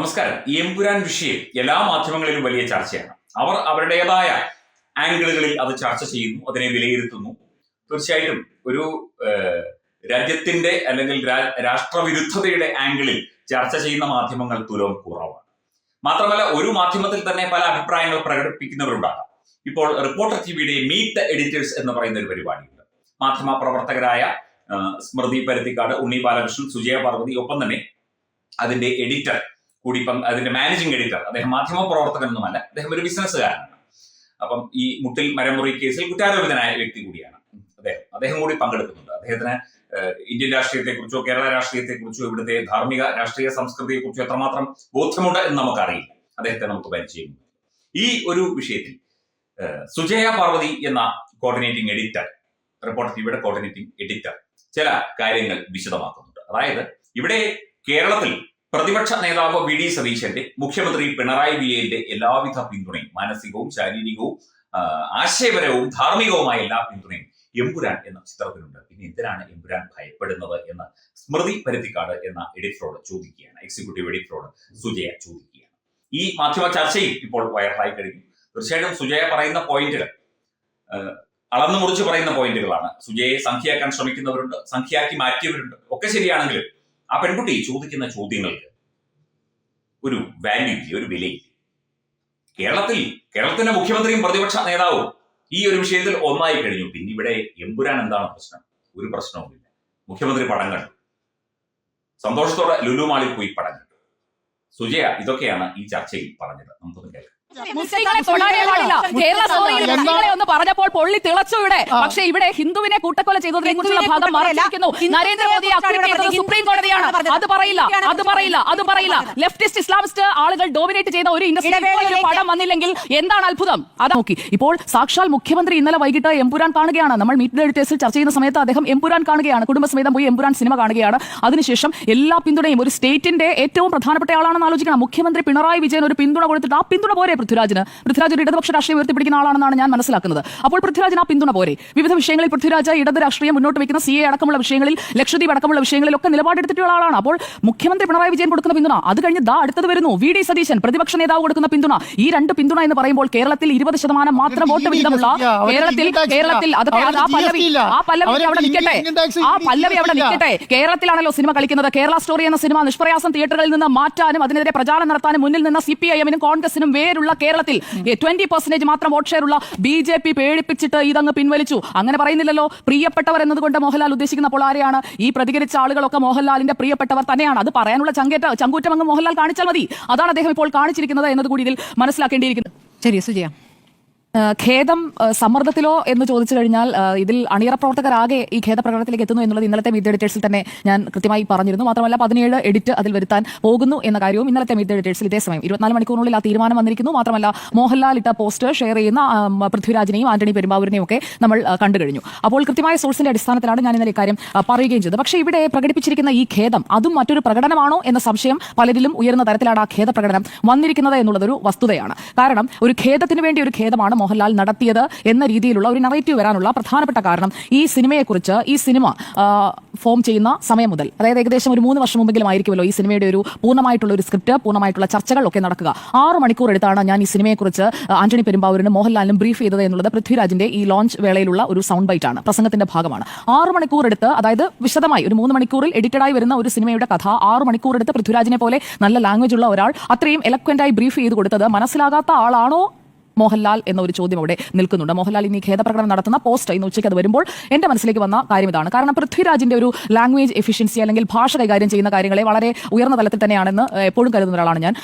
നമസ്കാരം. എമ്പുരാൻ വിഷയം എല്ലാ മാധ്യമങ്ങളിലും വലിയ ചർച്ചയാണ്. അവർ അവരുടേതായ ആംഗിളുകളിൽ അത് ചർച്ച ചെയ്യുന്നു അതിനെ വിലയിരുത്തുന്നു. തീർച്ചയായിട്ടും ഒരു രാജ്യത്തിന്റെ അല്ലെങ്കിൽ രാഷ്ട്രവിരുദ്ധതയുടെ ആംഗിളിൽ ചർച്ച ചെയ്യുന്ന മാധ്യമങ്ങൾ തുലവും കുറവാണ്. മാത്രമല്ല ഒരു മാധ്യമത്തിൽ തന്നെ പല അഭിപ്രായങ്ങൾ പ്രകടിപ്പിക്കുന്നവരുണ്ടാകാം. ഇപ്പോൾ റിപ്പോർട്ടർ ടി വിയുടെ മീറ്റ് ദ എഡിറ്റേഴ്സ് എന്ന് പറയുന്ന ഒരു പരിപാടിയുണ്ട്. മാധ്യമ പ്രവർത്തകരായ സ്മൃതി പരുത്തിക്കാട് ഉണ്ണി ബാലകൃഷ്ണൻ സുജയ പാർവതി ഒപ്പം തന്നെ അതിന്റെ എഡിറ്റർ കൂടി ഇപ്പം അതിന്റെ മാനേജിംഗ് എഡിറ്റർ അദ്ദേഹം മാധ്യമ പ്രവർത്തകനൊന്നുമല്ല അദ്ദേഹം ഒരു ബിസിനസ്സുകാരനാണ് അപ്പം ഈ മുട്ടിൽ മരമുറി കേസിൽ കുറ്റാരോപിതനായ വ്യക്തി കൂടിയാണ് അദ്ദേഹം. അദ്ദേഹം കൂടി പങ്കെടുക്കുന്നുണ്ട്. അദ്ദേഹത്തിന് ഇന്ത്യൻ രാഷ്ട്രീയത്തെക്കുറിച്ചോ കേരള രാഷ്ട്രീയത്തെക്കുറിച്ചോ ഇവിടുത്തെ ധാർമ്മിക രാഷ്ട്രീയ സംസ്കൃതിയെക്കുറിച്ചോ എത്രമാത്രം ബോധ്യമുണ്ട് എന്ന് നമുക്കറിയില്ല. അദ്ദേഹത്തെ നമുക്ക് പരിചയം ഈ ഒരു വിഷയത്തിൽ സുജയ പാർവതി എന്ന കോർഡിനേറ്റിംഗ് എഡിറ്റർ റിപ്പോർട്ടർ ടിവിയുടെ കോർഡിനേറ്റിംഗ് എഡിറ്റർ ചില കാര്യങ്ങൾ വിശദമാക്കുന്നുണ്ട്. അതായത് ഇവിടെ കേരളത്തിൽ പ്രതിപക്ഷ നേതാവ് വി ഡി സതീശന്റെ മുഖ്യമന്ത്രി പിണറായി വിജയന്റെ എല്ലാവിധ പിന്തുണയും മാനസികവും ശാരീരികവും ആശയപരവും ധാർമ്മികവുമായ എല്ലാ പിന്തുണയും എമ്പുരാൻ എന്ന ചിത്രത്തിലുണ്ട്. പിന്നെ എന്തിനാണ് എമ്പുരാൻ ഭയപ്പെടുന്നത് എന്ന് സ്മൃതി പരുത്തിക്കാട് എന്ന എഡിറ്ററോട് ചോദിക്കുകയാണ്. എക്സിക്യൂട്ടീവ് എഡിറ്ററോട് സുജയ ചോദിക്കുകയാണ്. ഈ മാധ്യമ ചർച്ചയിൽ ഇപ്പോൾ വൈറലായി കഴിഞ്ഞു. തീർച്ചയായിട്ടും സുജയ പറയുന്ന പോയിന്റുകൾ അളന്നു മുറിച്ച് പറയുന്ന പോയിന്റുകളാണ് സുജയെ സംഖ്യയാക്കാൻ ശ്രമിക്കുന്നവരുണ്ട് സംഖ്യയാക്കി മാറ്റിയവരുണ്ട്. ഒക്കെ ശരിയാണെങ്കിലും ആ പെൺകുട്ടി ചോദിക്കുന്ന ചോദ്യങ്ങൾക്ക് ഒരു വാല്യൂ ഇല്ല? ഒരു വിലയില്ല? കേരളത്തിൽ കേരളത്തിന്റെ മുഖ്യമന്ത്രിയും പ്രതിപക്ഷ നേതാവും ഈ ഒരു വിഷയത്തിൽ ഒന്നായി കഴിഞ്ഞു. പിന്നെ ഇവിടെ എമ്പുരാൻ എന്താണ് പ്രശ്നം? ഒരു പ്രശ്നവുമില്ല. മുഖ്യമന്ത്രി പടം കണ്ടു. സന്തോഷത്തോടെ ലുലു മാളിൽ പോയി പടം കണ്ടു. സുജയ ഇതൊക്കെയാണ് ഈ ചർച്ചയിൽ പറഞ്ഞത്. നമുക്കൊന്ന് കേൾക്കാം. മുസ്ലിങ്ങളെ പാടില്ല കേരള? മുസ്ലിങ്ങളെ ഒന്ന് പറഞ്ഞപ്പോൾ പൊള്ളി തിളച്ചു ഇവിടെ. പക്ഷേ ഇവിടെ ഹിന്ദുവിനെ കൂട്ടക്കൊല ചെയ്തതിനെ കുറിച്ചുള്ള ഭാഗം. മറച്ചിരിക്കുന്നു. നരേന്ദ്രമോദി കുറിച്ചാണ് അക്രമം ചെയ്തത് സുപ്രീം കോടതിയാണ്. അത് പറയില്ല. അത് പറയില്ല. അത് പറയില്ല. ലെഫ്റ്റിസ്റ്റ് ഇസ്ലാമിസ്റ്റ് ആളുകൾ ഡോമിനേറ്റ് ചെയ്ത ഒരു ഇൻഡസ്ട്രി പടം വന്നില്ലെങ്കിൽ എന്താണ് അത്ഭുതം? അതാ നോക്കി. ഇപ്പോൾ സാക്ഷാൽ മുഖ്യമന്ത്രി ഇന്നലെ വൈകിട്ട് എംപുരാൻ കാണുകയാണ്. നമ്മൾ മീറ്റ് എഡിറ്റേഴ്സിൽ ചർച്ച ചെയ്യുന്ന സമയത്ത് അദ്ദേഹം എംപുരാൻ കാണുകയാണ്. കുടുംബസമേതം പോയി എംപുരാൻ സിനിമ കാണുകയാണ്. അതിനുശേഷം എല്ലാ പിന്തുണയും ഒരു സ്റ്റേറ്റിന്റെ ഏറ്റവും പ്രധാനപ്പെട്ട ആളാണെന്ന് ആലോചിക്കണം. മുഖ്യമന്ത്രി പിണറായി വിജയൻ ഒരു പിന്തുണ കൊടുത്തിട്ട് ആ പിന്തുണ പോരെ പൃഥ്വിരാജിന്. പൃഥ്വിരാജ് ഒരു ഇടതുപക്ഷ രാഷ്ട്രീയം ഉയർത്തിപ്പിടിക്കുന്ന ആളാണെന്നാണ് ഞാൻ മനസ്സിലാക്കുന്നത്. അപ്പോൾ പൃഥ്വിരാജിന് ആ പിന്തുണ പോരെ. വിവിധ വിഷയങ്ങളിൽ പൃഥ്വിരാജ് ഇടത് രാഷ്ട്രീയം മുന്നോട്ട് വയ്ക്കുന്ന സി എ അടക്കമുള്ള വിഷയങ്ങളിൽ ലക്ഷദ്വീപ് അടക്കമുള്ള വിഷയങ്ങളിലൊക്കെ നിലപാടെടുത്തിട്ടുള്ള ആളാണ്. അപ്പോൾ മുഖ്യമന്ത്രി പിണറായി വിജയൻ കൊടുക്കുന്ന പിന്തുണ അത് കഴിഞ്ഞ് ദാ അടുത്തത് വരുന്നു. വി ഡി സതീശൻ പ്രതിപക്ഷ നേതാവ് കൊടുക്കുന്ന പിന്തുണ. ഈ രണ്ട് പിന്തുണ എന്ന് പറയുമ്പോൾ കേരളത്തിൽ ഇരുപത് ശതമാനം മാത്രം വോട്ട് വിഹിതമുള്ള കേരളത്തിൽ. കേരളത്തിൽ അതൊക്കെ ആ പല്ലവി ആ പല്ലവി അവിടെ നിൽക്കട്ടെ. ആ പല്ലവി അവിടെ. നിൽക്കട്ടെ. കേരളത്തിലാണല്ലോ സിനിമ കളിക്കുന്നത്. കേരള സ്റ്റോറി എന്ന സിനിമ നിഷ്പ്രയാസം തിയേറ്ററുകളിൽ നിന്ന് മാറ്റാനും അതിനെതിരെ പ്രചാരണം നടത്താനും മുന്നിൽ നിന്ന് സി പി ഐ എമ്മിനും കോൺഗ്രസിനും വേരുള്ള കേരളത്തിൽ ട്വന്റി പെർസെന്റേജ് മാത്രം വോട്ട് ഷെയർ ഉള്ള ബി ജെ പി പേടിപ്പിച്ചിട്ട് ഇതങ്ങ് പിൻവലിച്ചു. അങ്ങനെ പറയുന്നില്ലല്ലോ. പ്രിയപ്പെട്ടവർ എന്നതുകൊണ്ട് മോഹൻലാൽ ഉദ്ദേശിക്കുന്ന ആരെയാണ്? ഈ പ്രതികരിച്ച ആളുകളൊക്കെ മോഹൻലാലിന്റെ പ്രിയപ്പെട്ടവർ തന്നെയാണ്. അത് പറയാനുള്ള ചങ്കേറ്റ ചങ്കൂറ്റം അങ്ങ് മോഹൻലാൽ കാണിച്ചാൽ മതി. അതാണ് അദ്ദേഹം ഇപ്പോൾ കാണിച്ചിരിക്കുന്നത് എന്നതുകൂടി ഇതിൽ മനസ്സിലാക്കേണ്ടിയിരിക്കുന്നത് ശരി സുജയ. ഖേദം സമ്മർദ്ദത്തിലോ എന്ന് ചോദിച്ചു കഴിഞ്ഞാൽ ഇതിൽ അണിയറ പ്രവർത്തകരാകെ ഈ ഖേദ പ്രകടനത്തിലേക്ക് എത്തുന്നു എന്നുള്ളത് ഇന്നലത്തെ മീറ്റ് എഡിറ്റേഴ്സിൽ തന്നെ ഞാൻ കൃത്യമായി പറഞ്ഞിരുന്നു. മാത്രമല്ല പതിനേഴ് എഡിറ്റ് അതിൽ വരുത്താൻ പോകുന്നു എന്ന കാര്യവും ഇന്നലത്തെ മീറ്റ് എഡിറ്റേഴ്സിൽ ഇതേ സമയം ഇരുപത്തിനാല് മണിക്കൂറിനുള്ളിൽ ആ തീരുമാനം വന്നിരിക്കുന്നു. മാത്രമല്ല മോഹൻലാൽ ഇട്ട പോസ്റ്റ് ഷെയർ ചെയ്യുന്ന പൃഥ്വിരാജിനെയും ആന്റണി പെരുമ്പാവൂരിനെയും ഒക്കെ നമ്മൾ കണ്ടു കഴിഞ്ഞു. അപ്പോൾ കൃത്യമായ സോഴ്സിന്റെ അടിസ്ഥാനത്തിലാണ് ഞാൻ ഇന്നലെ ഇക്കാര്യം പറയുകയും ചെയ്തത്. പക്ഷേ ഇവിടെ പ്രകടിപ്പിച്ചിരിക്കുന്ന ഈ ഖേദം അതും മറ്റൊരു പ്രകടനമാണോ എന്ന സംശയം പലരിലും ഉയർന്ന തരത്തിലാണ് ആ ഖേദ പ്രകടനം വന്നിരിക്കുന്നത് എന്നുള്ളതൊരു വസ്തുതയാണ്. കാരണം ഒരു ഖേദത്തിന് വേണ്ടി ഒരു ഖേദമാണ് മോഹൻലാൽ നടത്തിയത് എന്ന രീതിയിലുള്ള ഒരു നറേറ്റീവ് വരാനുള്ള പ്രധാനപ്പെട്ട കാരണം ഈ സിനിമയെക്കുറിച്ച് ഈ സിനിമ ഫോം ചെയ്യുന്ന സമയം മുതൽ. അതായത് ഏകദേശം ഒരു മൂന്ന് വർഷം മുമ്പെങ്കിലും ആയിരിക്കുമല്ലോ ഈ സിനിമയുടെ ഒരു പൂർണമായിട്ടുള്ള ഒരു സ്ക്രിപ്റ്റ് പൂർണമായിട്ടുള്ള ചർച്ചകളൊക്കെ നടക്കുക. ആറ് മണിക്കൂർ എടുത്താണ് ഞാൻ ഈ സിനിമയെക്കുറിച്ച് ആന്റണി പെരുമ്പാവൂരിനും മോഹൻലാലിനും ബ്രീഫ് ചെയ്തത് എന്നുള്ളത് പൃഥ്വിരാജിന്റെ ഈ ലോഞ്ച് വേളയിലുള്ള ഒരു സൗണ്ട് ബൈറ്റ് ആണ്. പ്രസംഗത്തിന്റെ ഭാഗമാണ്. ആറ് മണിക്കൂർ എടുത്ത് അതായത് വിശദമായി ഒരു മൂന്ന് മണിക്കൂറിൽ എഡിറ്റഡായി വരുന്ന ഒരു സിനിമയുടെ കഥ ആറ് മണിക്കൂർ എടുത്ത് പൃഥ്വിരാജിനെ പോലെ നല്ല ലാംഗ്വേജ് ഉള്ള ഒരാൾ അത്രയും എലക്വന്റായി ബ്രീഫ് ചെയ്ത് കൊടുത്തത് മനസ്സിലാകാത്ത ആളാണോ മോഹൻലാൽ എന്ന ഒരു ചോദ്യം അവിടെ നിൽക്കുന്നുണ്ട്. മോഹൻലാൽ ഇനി ഖേദപ്രകടനം നടത്തുന്ന പോസ്റ്റ് ഇന്ന് ഉച്ചയ്ക്ക് അത് വരുമ്പോൾ എന്റെ മനസ്സിലേക്ക് വന്ന കാര്യം ഇതാണ്. കാരണം പൃഥ്വിരാജിന്റെ ഒരു ലാംഗ്വേജ് എഫിഷ്യൻസി അല്ലെങ്കിൽ ഭാഷ കൈകാര്യം ചെയ്യുന്ന കാര്യങ്ങളെ വളരെ ഉയർന്ന തലത്തിൽ തന്നെയാണെന്ന് എപ്പോഴും കരുതുന്ന ഒരാളാണ് ഞാൻ.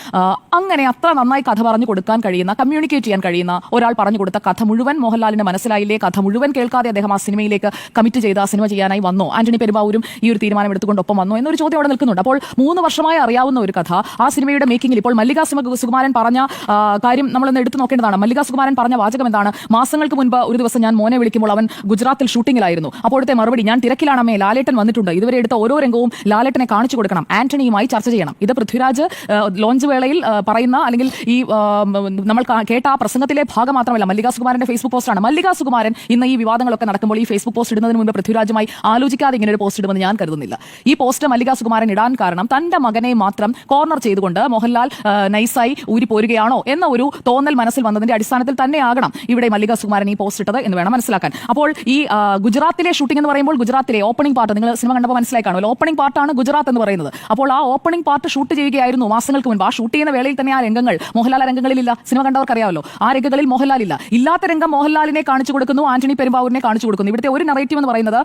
അങ്ങനെ അത്ര നന്നായി കഥ പറഞ്ഞു കൊടുക്കാൻ കഴിയുന്ന കമ്മ്യൂണിക്കേറ്റ് ചെയ്യാൻ കഴിയുന്ന ഒരാൾ പറഞ്ഞു കൊടുത്ത കഥ മുഴുവൻ മോഹൻലാലിന് മനസ്സിലായില്ലേ? കഥ മുഴുവൻ കേൾക്കാതെ അദ്ദേഹം ആ സിനിമയിലേക്ക് കമ്മിറ്റ് ചെയ്ത് ആ സിനിമ ചെയ്യാനായി വന്നോ? ആന്റണി പെരുമാവൂരും ഈ ഒരു തീരുമാനം എടുത്തുകൊണ്ട് ഒപ്പം വന്നോ? എന്നൊരു ചോദ്യം അവിടെ നിൽക്കുന്നുണ്ട്. അപ്പോൾ മൂന്ന് വർഷമായി അറിയാവുന്ന ഒരു കഥ ആ സിനിമയുടെ മേക്കിംഗിൽ ഇപ്പോൾ മല്ലികാ സുകുമാരൻ പറഞ്ഞ കാര്യം നമ്മളൊന്ന് എടുത്തു നോക്കേണ്ടതാണ്. മല്ലിക സുകുമാരൻ പറഞ്ഞ വാചകം എന്താണ് മാസങ്ങൾക്ക് മുൻപ് ഒരു ദിവസം ഞാൻ മോനെ വിളിക്കുമ്പോൾ അവൻ ഗുജറാത്തിൽ ഷൂട്ടിങ്ങിലായിരുന്നു. അപ്പോഴത്തെ മറുപടി ഞാൻ തിരക്കിലാണ് ലാലേട്ടൻ വന്നിട്ടുണ്ട്. ഇതുവരെ എടുത്ത ഓരോ രംഗവും ലാലേട്ടനെ കാണിച്ചു കൊടുക്കണം. ആന്റണിയുമായി ചർച്ച ചെയ്യണം. ഇത് പൃഥ്വിരാജ് ലോഞ്ച് വേളയിൽ പറയുന്ന അല്ലെങ്കിൽ ഈ നമ്മൾ കേട്ട ആ പ്രസംഗത്തിലെ ഭാഗം മാത്രമല്ല മല്ലിക സുകുമാരന്റെ ഫേസ്ബുക്ക് പോസ്റ്റാണ്. മല്ലിക സുകുമാരൻ ഇന്ന് ഈ വിവാദങ്ങളൊക്കെ നടക്കുമ്പോൾ ഈ ഫേസ്ബുക്ക് പോസ്റ്റ് ഇടുന്നതിന് മുമ്പ് പൃഥ്വിരാജുമായി ആലോചിക്കാതെ ഇങ്ങനെ ഒരു പോസ്റ്റ് ഇടുമെന്ന് ഞാൻ കരുതുന്നില്ല. ഈ പോസ്റ്റ് മല്ലിക സുകുമാരൻ ഇടാൻ കാരണം തന്റെ മകനെ മാത്രം കോർണർ ചെയ്തുകൊണ്ട് മോഹൻലാൽ നൈസായി ഊരി പോരുകയാണോ എന്ന ഒരു തോന്നൽ മനസ്സിൽ വന്നതിന്റെ അടിസ്ഥാനത്തിൽ തന്നെയാകണം ഇവിടെ മല്ലിക സുകുമാരൻ ഈ പോസ്റ്റ് ഇട്ടത് എന്ന് വേണം മനസ്സിലാക്കാൻ. അപ്പോൾ ഈ ഗുജറാത്തിലെ ഷൂട്ടിംഗ് എന്ന് പറയുമ്പോൾ ഗുജറാത്തിലെ ഓപ്പണിംഗ് പാർട്ട് നിങ്ങൾ സിനിമ കണ്ടപ്പോൾ മനസ്സിലായി കാണുമല്ലോ ഓപ്പണിംഗ് പാർട്ടാണ് ഗുജറാത്ത് എന്ന് പറയുന്നത്. അപ്പോൾ ആ ഓപ്പണിംഗ് പാർട്ട് ഷൂട്ട് ചെയ്യുകയായിരുന്നു മാസങ്ങൾക്ക് മുൻപ്. ആ ഷൂട്ട് ചെയ്യുന്ന വേളയിൽ തന്നെ ആ രംഗങ്ങൾ മോഹൻലാൽ രംഗങ്ങളിലില്ല സിനിമ കണ്ടവർക്ക് അറിയാമല്ലോ ആ രംഗങ്ങളിൽ മോഹൻലാൽ ഇല്ല. ഇല്ലാത്ത രംഗം മോഹൻലാലിനെ കാണിച്ചു കൊടുക്കുന്നു ആന്റണി പെരുമ്പാവൂരിനെ കാണിച്ചു കൊടുക്കുന്നു. ഇവിടുത്തെ ഒരു നറേറ്റീവ് എന്ന് പറയുന്നത്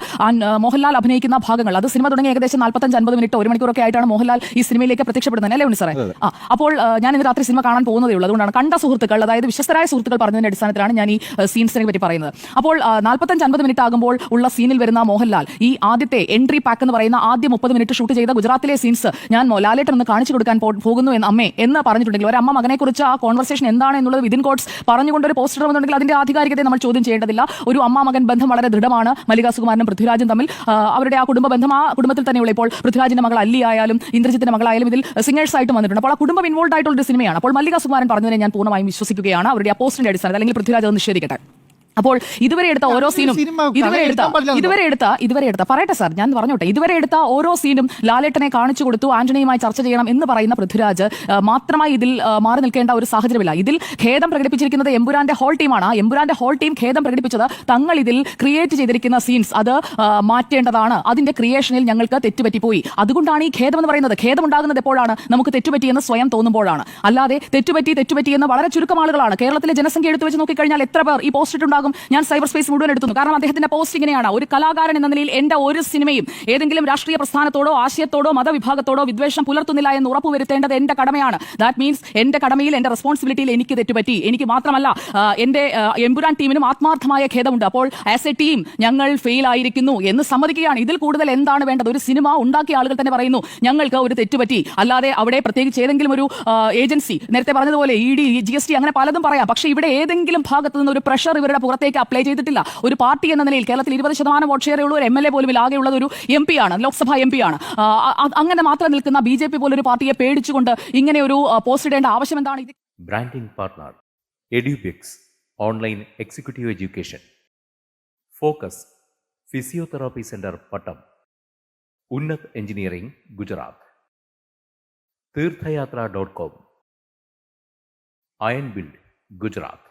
മോഹൻലാൽ അഭിനയിക്കുന്ന ഭാഗങ്ങൾ. അത് സിനിമ തുടങ്ങി ഏകദേശം നാൽപ്പത്തഞ്ച് അൻപത് മിനിറ്റ് ഒരു മണിക്കൂറൊക്കെ ആയിട്ടാണ് മോഹൻലാൽ ഈ സിനിമയിലേക്ക് പ്രത്യക്ഷപ്പെടുന്നത്. അല്ലേ ഉണ്ണി സാറേ? അപ്പോൾ ഞാൻ ഇന്ന് രാത്രി സിനിമ കാണാൻ പോകുന്നതേ ഉള്ളൂ. അതുകൊണ്ടാണ് കണ്ട സുഹൃത്തുക്കൾ അതായത് വിശ്വസ്തരായ സുഹൃത്തുക്കൾ പറഞ്ഞതിന്റെ അടിസ്ഥാനത്തിലാണ് ഞാൻ ഈ സീൻസിനെ പറ്റി പറയുന്നത്. അപ്പോൾ നാൽപ്പത്തഞ്ച് അൻപത് മിനിറ്റ് ആകുമ്പോൾ ഉള്ള സീനിൽ വരുന്ന മോഹൻലാൽ ഈ ആദ്യത്തെ എൻട്രി പാക്ക് എന്ന് പറയുന്ന ആദ്യ മുപ്പത് മിനിറ്റ് ഷൂട്ട് ചെയ്ത ഗുജറാത്തിലെ സീൻസ് ഞാൻ ലാലേട്ടൻ ഒന്ന് കാണിച്ചു കൊടുക്കാൻ പോകുന്നു എന്ന് അമ്മേ എന്ന് പറഞ്ഞിട്ടുണ്ടെങ്കിൽ ഒരു അമ്മ മകനെ കുറിച്ച് ആ കോൺവെർസേഷൻ എന്താണ് എന്നുള്ളത് വിതിൻ കോട്സ് പറഞ്ഞുകൊണ്ട് ഒരു പോസ്റ്റർ വന്നിട്ടുണ്ടെങ്കിൽ അതിന്റെ ആധികാരികതയെ നമ്മൾ ചോദ്യം ചെയ്യേണ്ടതില്ല. ഒരു അമ്മ മകൻ ബന്ധം വളരെ ദൃഢമാണ്. മല്ലിക സുകുമാരനും പൃഥ്വിരാജും തമ്മിൽ അവരുടെ ആ കുടുംബ ബന്ധം ആ കുടുംബത്തിൽ തന്നെയുള്ള ഇപ്പോൾ പൃഥ്വിരാജിന്റെ മകൾ അല്ലി ആയാലും ഇന്ദ്രജിത്തിന്റെ മകളായാലും ഇതിൽ സിംഗേഴ്സ് ആയിട്ട് വന്നിട്ടുണ്ട്. അപ്പോൾ ആ കുടുംബം ഇൻവോൾവ് ആയിട്ടുള്ള ഒരു സിനിമയാണ് അപ്പോൾ മല്ലിക സുകുമാരൻ പറഞ്ഞതിനെ ഞാൻ പൂർണമായും വിശ്വസിക്കുകയാണ്. അവരുടെ ആ പോസ്റ്റിന്റെ അടിസ്ഥാനത്തിൽ അല്ലെങ്കിൽ പൃഥ്വിരാജ് അത് നിഷേധിക്കട്ടെ. അപ്പോൾ ഇതുവരെ എടുത്ത ഓരോ സീനും ഇതുവരെ എടുത്ത ഇതുവരെ എടുത്ത ഇതുവരെ എടുത്ത. പറയട്ടെ സാർ ഞാൻ പറഞ്ഞോട്ടെ. ഇതുവരെ എടുത്ത ഓരോ സീനും ലാലേട്ടനെ കാണിച്ചു കൊടുത്തു ആന്റണിയുമായി ചർച്ച ചെയ്യണം എന്ന് പറയുന്ന പൃഥ്വിരാജ് മാത്രമായി ഇതിൽ മാറി നിൽക്കേണ്ട ഒരു സാഹചര്യമില്ല. ഇതിൽ ഖേദം പ്രകടിപ്പിച്ചിരിക്കുന്നത് എമ്പുരാന്റെ ഹോൾ ടീമാണ്. ആ ഹോൾ ടീം ഖേദം പ്രകടിപ്പിച്ചത് തങ്ങൾ ഇതിൽ ക്രിയേറ്റ് ചെയ്തിരിക്കുന്ന സീൻസ് അത് മാറ്റേണ്ടതാണ്. അതിന്റെ ക്രിയേഷനിൽ ഞങ്ങൾക്ക് തെറ്റുപറ്റിപ്പോയി. അതുകൊണ്ടാണ് ഈ ഖേദം എന്ന് പറയുന്നത്. ഖേദം ഉണ്ടാകുന്നത് എപ്പോഴാണ്? നമുക്ക് തെറ്റുപറ്റിയെന്ന് സ്വയം തോന്നുമ്പോഴാണ്. അല്ലാതെ തെറ്റുപറ്റി തെറ്റുപറ്റി എന്ന് വളരെ ചുരുക്കം ആളുകളാണ്. കേരളത്തിലെ ജനസംഖ്യ എടുത്തു വെച്ച് നോക്കിക്കഴിഞ്ഞാൽ എത്ര പേർ ഈ പോസ്റ്റ് ഇട്ടുണ്ടാകും ഞാൻ സൈബർ സ്പേസ് മുഴുവൻ എടുത്തുന്നു. കാരണം അദ്ദേഹത്തിന്റെ പോസ്റ്റ് ഇങ്ങനെയാണ്. ഒരു കലാകാരൻ എന്ന നിലയിൽ എന്റെ ഒരു സിനിമയും ഏതെങ്കിലും രാഷ്ട്രീയ പ്രസ്ഥാനത്തോടോ ആശയത്തോടോ മതവിഭാഗത്തോടോ വിദ്വേഷം പുലർത്തുന്നില്ല എന്ന് ഉറപ്പുവരുത്തേണ്ടത് എന്റെ കടമയാണ്. ദാറ്റ് മീൻസ് എന്റെ കടമയിൽ എന്റെ റെസ്പോൺസിബിലിറ്റിയിൽ എനിക്ക് തെറ്റുപറ്റി. എനിക്ക് മാത്രമല്ല എന്റെ എമ്പുരാൻ ടീമിനും ആത്മാർത്ഥമായ ഖേദമുണ്ട്. അപ്പോൾ ആസ് എ ടീം ഞങ്ങൾ ഫെയിൽ ആയിരിക്കുന്നു എന്ന് സമ്മതിക്കുകയാണ്. ഇതിൽ കൂടുതൽ എന്താണ് വേണ്ടത്? ഒരു സിനിമ ഉണ്ടാക്കിയ ആളുകൾ തന്നെ പറയുന്നു ഞങ്ങൾക്ക് ഒരു തെറ്റുപറ്റി. അല്ലാതെ അവിടെ പ്രത്യേകിച്ച് ഏതെങ്കിലും ഒരു ഏജൻസി നേരത്തെ പറഞ്ഞതുപോലെ E D G S T അങ്ങനെ പലതും പറയാം. പക്ഷേ ഇവിടെ ഏതെങ്കിലും ഭാഗത്തു നിന്ന് ഒരു പ്രഷർ ഇവരുടെ പുറത്തേക്ക് അപ്ലൈ ചെയ്തിട്ടില്ല. ഒരു പാർട്ടി എന്ന നിലയിൽ കേരളത്തിൽ ഇരുപത് ശതമാനം വോട്ട് ഷെയർ ഉള്ള ഒരു എം എൽ എ പോലും. ആകെയുള്ളത് ഒരു എം പി ആണ് ലോക്സഭാ എം പി ആണ്. അങ്ങനെ മാത്രം നിൽക്കുന്ന ബി ജെ പി പോലൊരു പാർട്ടിയെ പേടിച്ചുകൊണ്ട് ഇങ്ങനെ ഒരു പോസ്റ്റ് ഇടേണ്ട ആവശ്യം എന്താണ്? ഇത് branding partner Edubix online executive education focus physiotherapy centre Pattom Unnat engineering Gujarat Theerthayatra dot com iron build Gujarat